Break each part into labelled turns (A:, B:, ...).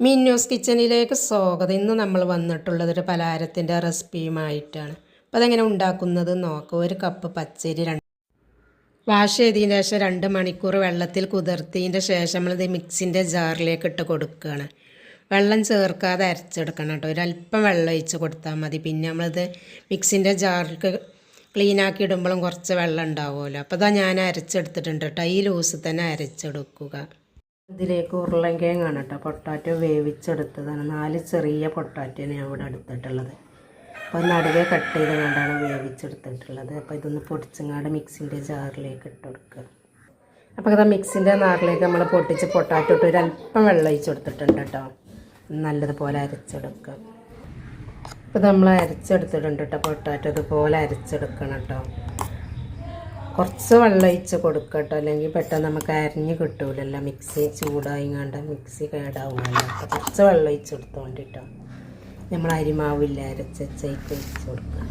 A: മിന്നൂസ് കിച്ചണിലേക്ക് സ്വാഗതം. ഇന്ന് നമ്മൾ വന്നിട്ടുള്ളത് ഒരു പലഹാരത്തിന്റെ റെസിപ്പിയുമായിട്ടാണ്. അപ്പോൾ അതെങ്ങനെ ഉണ്ടാക്കുന്നത് നോക്കുക ഒരു കപ്പ് പച്ചരി രണ്ട് വാഷ് ചെയ്തതിന് ശേഷം രണ്ട് മണിക്കൂർ വെള്ളത്തിൽ കുതിർത്തതിന്റെ ശേഷം നമ്മളിത് മിക്സിന്റെ ജാറിലേക്ക് ഇട്ട് കൊടുക്കുകയാണ്. വെള്ളം ചേർക്കാതെ അരച്ചെടുക്കണം കേട്ടോ. ഒരല്പം വെള്ളം ഒഴിച്ച് കൊടുത്താൽ മതി. പിന്നെ നമ്മളിത് മിക്സിന്റെ ജാറിലേക്ക് ക്ലീനാക്കി ഇടുമ്പോഴും കുറച്ച് വെള്ളം ഉണ്ടാവുമല്ലോ. അപ്പോൾ അതാ ഞാൻ അരച്ചെടുത്തിട്ടുണ്ട് കേട്ടോ. ഈ ലൂസ് തന്നെ അരച്ചെടുക്കുക. ഇതിലേക്ക് ഉരുളൻകിഴങ്ങാണ് കേട്ടോ. പൊട്ടാറ്റോ വേവിച്ചെടുത്തതാണ്. നാല് ചെറിയ പൊട്ടാറ്റോയാണ് ഞാൻ ഇവിടെ എടുത്തിട്ടുള്ളത്. അപ്പോൾ നടുവേ കട്ട് ചെയ്ത് കൊണ്ടാണ് വേവിച്ചെടുത്തിട്ടുള്ളത്. അപ്പോൾ ഇതൊന്ന് പൊടിച്ചങ്ങാട് മിക്സിന്റെ ജാറിലേക്ക് ഇട്ട് കൊടുക്കുക. അപ്പോൾ അത് മിക്സിന്റെ നാറിലേക്ക് നമ്മൾ പൊട്ടിച്ച് പൊട്ടാറ്റോ ഇട്ട് ഒരു അല്പം വെള്ളം ഒഴിച്ച് കൊടുത്തിട്ടുണ്ട് കേട്ടോ. നല്ലതുപോലെ അരച്ചെടുക്കുക. അപ്പോൾ നമ്മൾ അരച്ചെടുത്തിട്ടുണ്ട് കേട്ടോ പൊട്ടാറ്റോ. ഇതുപോലെ അരച്ചെടുക്കണം കേട്ടോ. കുറച്ച് വെള്ളം ഒഴിച്ച് കൊടുക്കുക കേട്ടോ അല്ലെങ്കിൽ പെട്ടെന്ന് നമുക്ക് അരിഞ്ഞ് കിട്ടൂലല്ലോ. മിക്സി ചൂടായി കണ്ട മിക്സി കേടാവുമല്ലോ. അപ്പോൾ കുറച്ച് വെള്ളം ഒഴിച്ച് കൊടുത്തോണ്ടിട്ടോ. നമ്മൾ അരിമാവില്ല അരച്ചേക്ക് ഒഴിച്ച് കൊടുക്കുക.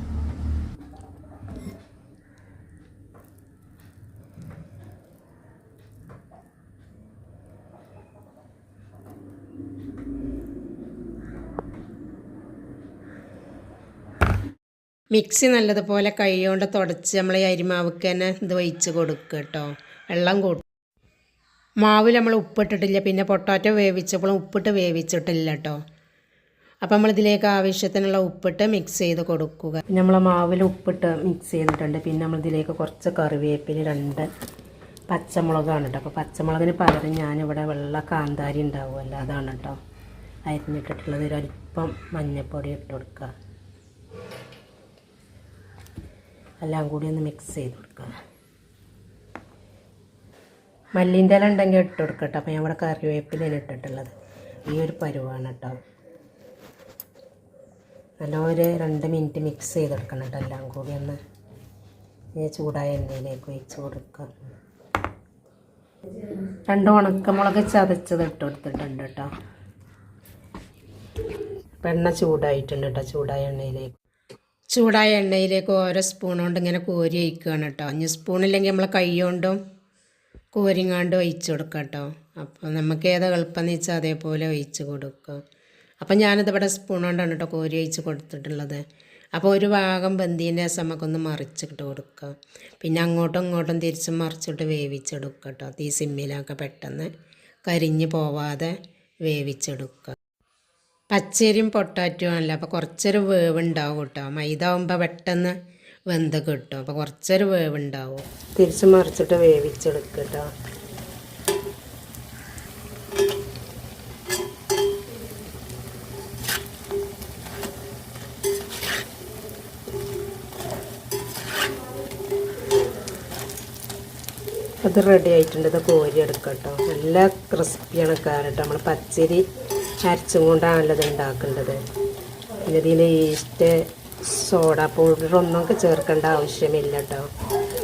A: മിക്സി നല്ലതുപോലെ കൈകൊണ്ട് തുടച്ച് നമ്മൾ ഈ അരിമാവ്ക്ക് തന്നെ ഇത് ഒഴിച്ച് കൊടുക്കുക കേട്ടോ. വെള്ളം കൂട്ടും. മാവിൽ നമ്മൾ ഉപ്പിട്ടിട്ടില്ല. പിന്നെ പൊട്ടാറ്റോ വേവിച്ചപ്പോഴും ഉപ്പിട്ട് വേവിച്ചിട്ടില്ല കേട്ടോ. അപ്പം നമ്മളിതിലേക്ക് ആവശ്യത്തിനുള്ള ഉപ്പിട്ട് മിക്സ് ചെയ്ത് കൊടുക്കുക. നമ്മൾ മാവിൽ ഉപ്പിട്ട് മിക്സ് ചെയ്തിട്ടുണ്ട്. പിന്നെ നമ്മൾ ഇതിലേക്ക് കുറച്ച് കറിവേപ്പില രണ്ട് പച്ചമുളകാണ് കേട്ടോ. അപ്പോൾ പച്ചമുളകിന് പകരം ഞാനിവിടെ വെള്ള കാന്താരി ഉണ്ടാവുമല്ലോ അതാണ് കേട്ടോ. അരിഞ്ഞിട്ടിട്ടുള്ളത്. ഒരല്പം മഞ്ഞൾപ്പൊടി ഇട്ട് കൊടുക്കുക. എല്ലാം കൂടി ഒന്ന് മിക്സ് ചെയ്ത് കൊടുക്കുക. മല്ലിന്റെ ഇല ഉണ്ടെങ്കിൽ ഇട്ട് കൊടുക്കട്ടെ. അപ്പോൾ ഞാൻ ഇവിടെ കറിവേപ്പിലാണ് ഇട്ടിട്ടുള്ളത്. ഈ ഒരു പരുവാണ് കേട്ടോ. നല്ല ഒരു രണ്ട് മിനിറ്റ് മിക്സ് ചെയ്തെടുക്കണം കേട്ടോ എല്ലാം കൂടി ഒന്ന്. ചൂടായ എണ്ണയിലേക്ക് ഒഴിച്ച് കൊടുക്കുക. രണ്ട് ഉണക്കമുളക് ചതച്ചത് ഇട്ട് കൊടുത്തിട്ടുണ്ട് കേട്ടോ. എണ്ണ ചൂടായിട്ടുണ്ട് കേട്ടോ. ചൂടായ എണ്ണയിലേക്ക്. ചൂടായ എണ്ണയിലേക്ക് ഓരോ സ്പൂൺ കൊണ്ട് ഇങ്ങനെ കോരി ഒഴിക്കുകയാണ് കേട്ടോ. ഇനി സ്പൂണില്ലെങ്കിൽ നമ്മൾ കൈ കൊണ്ടും കോരിങ്ങാണ്ട് ഒഴിച്ച് കൊടുക്കാം കേട്ടോ. അപ്പോൾ നമുക്ക് ഏതാ എളുപ്പമെന്ന് വെച്ചാൽ അതേപോലെ ഒഴിച്ച് കൊടുക്കുക അപ്പം ഞാനിതിവിടെ സ്പൂൺ കൊണ്ടാണ് കേട്ടോ കോരി ഒഴിച്ച് കൊടുത്തിട്ടുള്ളത്. അപ്പോൾ ഒരു ഭാഗം ബന്ദീന്റെ രസം നമുക്കൊന്ന് മറിച്ചിട്ട് കൊടുക്കുക പിന്നെ അങ്ങോട്ടും ഇങ്ങോട്ടും തിരിച്ചും മറിച്ചിട്ട് വേവിച്ചെടുക്കുക കേട്ടോ. തീ സിമ്മിലൊക്കെ പെട്ടെന്ന് കരിഞ്ഞ് പോവാതെ വേവിച്ചെടുക്കുക പച്ചരിയും പൊട്ടാറ്റും ആണല്ലോ. അപ്പോൾ കുറച്ചൊരു വേവ് ഉണ്ടാവും കേട്ടോ. മൈദ ആകുമ്പോൾ പെട്ടെന്ന് വെന്ത് കിട്ടും. അപ്പോൾ കുറച്ചൊരു വേവ് ഉണ്ടാവും തിരിച്ച് മറിച്ചിട്ട് വേവിച്ചെടുക്കുക കേട്ടോ അത് റെഡി ആയിട്ടുണ്ട്. ഇത് കോരി എടുക്കാം കേട്ടോ നല്ല ക്രിസ്പിയാണ് കാരട്ടോ നമ്മൾ പച്ചരി അരച്ചും കൊണ്ടാണല്ലോ ഇത് ഉണ്ടാക്കേണ്ടത്. ഇതിൽ ഈസ്റ്റ് സോഡ ഒന്നും ചേർക്കേണ്ട ആവശ്യമില്ല കേട്ടോ.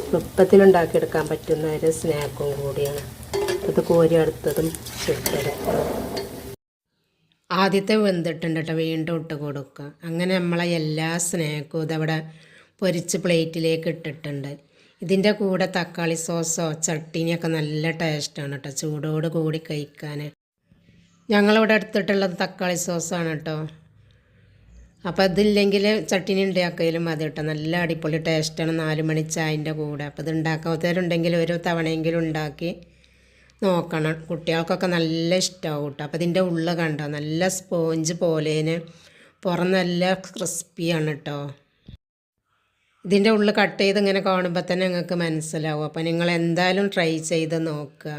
A: എളുപ്പത്തിലുണ്ടാക്കിയെടുക്കാൻ പറ്റുന്ന ഒരു സ്നാക്കും കൂടിയാണ്. ഇത് കോരി അടുത്തതും ചുട്ടെടുക്കുക ആദ്യത്തെ വെന്തിട്ടുണ്ട് കേട്ടോ വീണ്ടും ഇട്ട് കൊടുക്കുക. അങ്ങനെ നമ്മളെ എല്ലാ സ്നാക്കും ഇതവിടെ പൊരിച്ച് പ്ലേറ്റിലേക്ക് ഇട്ടിട്ടുണ്ട്. ഇതിന്റെ കൂടെ തക്കാളി സോസോ ചട്ടിനിയൊക്കെ നല്ല ടേസ്റ്റാണ് കേട്ടോ ചൂടോട് കൂടി കഴിക്കാൻ. ഞങ്ങളിവിടെ എടുത്തിട്ടുള്ളത് തക്കാളി സോസാണ് കേട്ടോ. അപ്പോൾ അതില്ലെങ്കിൽ ചട്ടിനി ഉണ്ടാക്കിയാലും മതി കേട്ടോ. നല്ല അടിപൊളി ടേസ്റ്റാണ് നാല് മണി ചായന്റെ കൂടെ. അപ്പോൾ ഇത് ഉണ്ടാക്കാത്തവരുണ്ടെങ്കിൽ ഒരു തവണയെങ്കിലും ഉണ്ടാക്കി നോക്കണം. കുട്ടികൾക്കൊക്കെ നല്ല ഇഷ്ടമാവും കേട്ടോ. അപ്പോൾ ഇതിന്റെ ഉള്ള കണ്ടോ? നല്ല സ്പോഞ്ച് പോലേന് പുറം നല്ല ക്രിസ്പിയാണ് കേട്ടോ. ഇതിന്റെ ഉള്ളിൽ കട്ട് ചെയ്ത് ഇങ്ങനെ കാണുമ്പോൾ തന്നെ നിങ്ങൾക്ക് മനസ്സിലാവും. അപ്പോൾ നിങ്ങൾ എന്തായാലും ട്രൈ ചെയ്ത് നോക്കുക.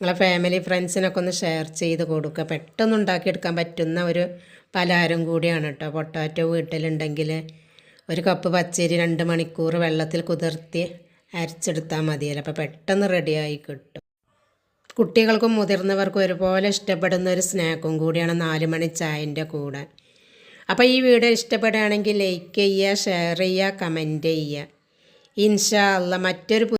A: നിങ്ങളെ ഫാമിലി ഫ്രണ്ട്സിനൊക്കെ ഒന്ന് ഷെയർ ചെയ്ത് കൊടുക്കുക. പെട്ടെന്ന് ഉണ്ടാക്കിയെടുക്കാൻ പറ്റുന്ന ഒരു പലഹാരം കൂടിയാണ് കേട്ടോ പൊട്ടാറ്റോ വീട്ടിലുണ്ടെങ്കിൽ ഒരു കപ്പ് പച്ചരി രണ്ട് മണിക്കൂർ വെള്ളത്തിൽ കുതിർത്തി അരച്ചെടുത്താൽ മതിയല്ലോ. അപ്പോൾ പെട്ടെന്ന് റെഡിയായി കിട്ടും. കുട്ടികൾക്കും മുതിർന്നവർക്കും ഒരുപോലെ ഇഷ്ടപ്പെടുന്ന ഒരു സ്നാക്കും കൂടിയാണ് നാല് മണി ചായന്റെ കൂടെ. അപ്പോൾ ഈ വീഡിയോ ഇഷ്ടപ്പെടുകയാണെങ്കിൽ ലൈക്ക് ചെയ്യുക ഷെയർ ചെയ്യുക കമന്റ് ചെയ്യുക. ഇൻഷാ അല്ല മറ്റൊരു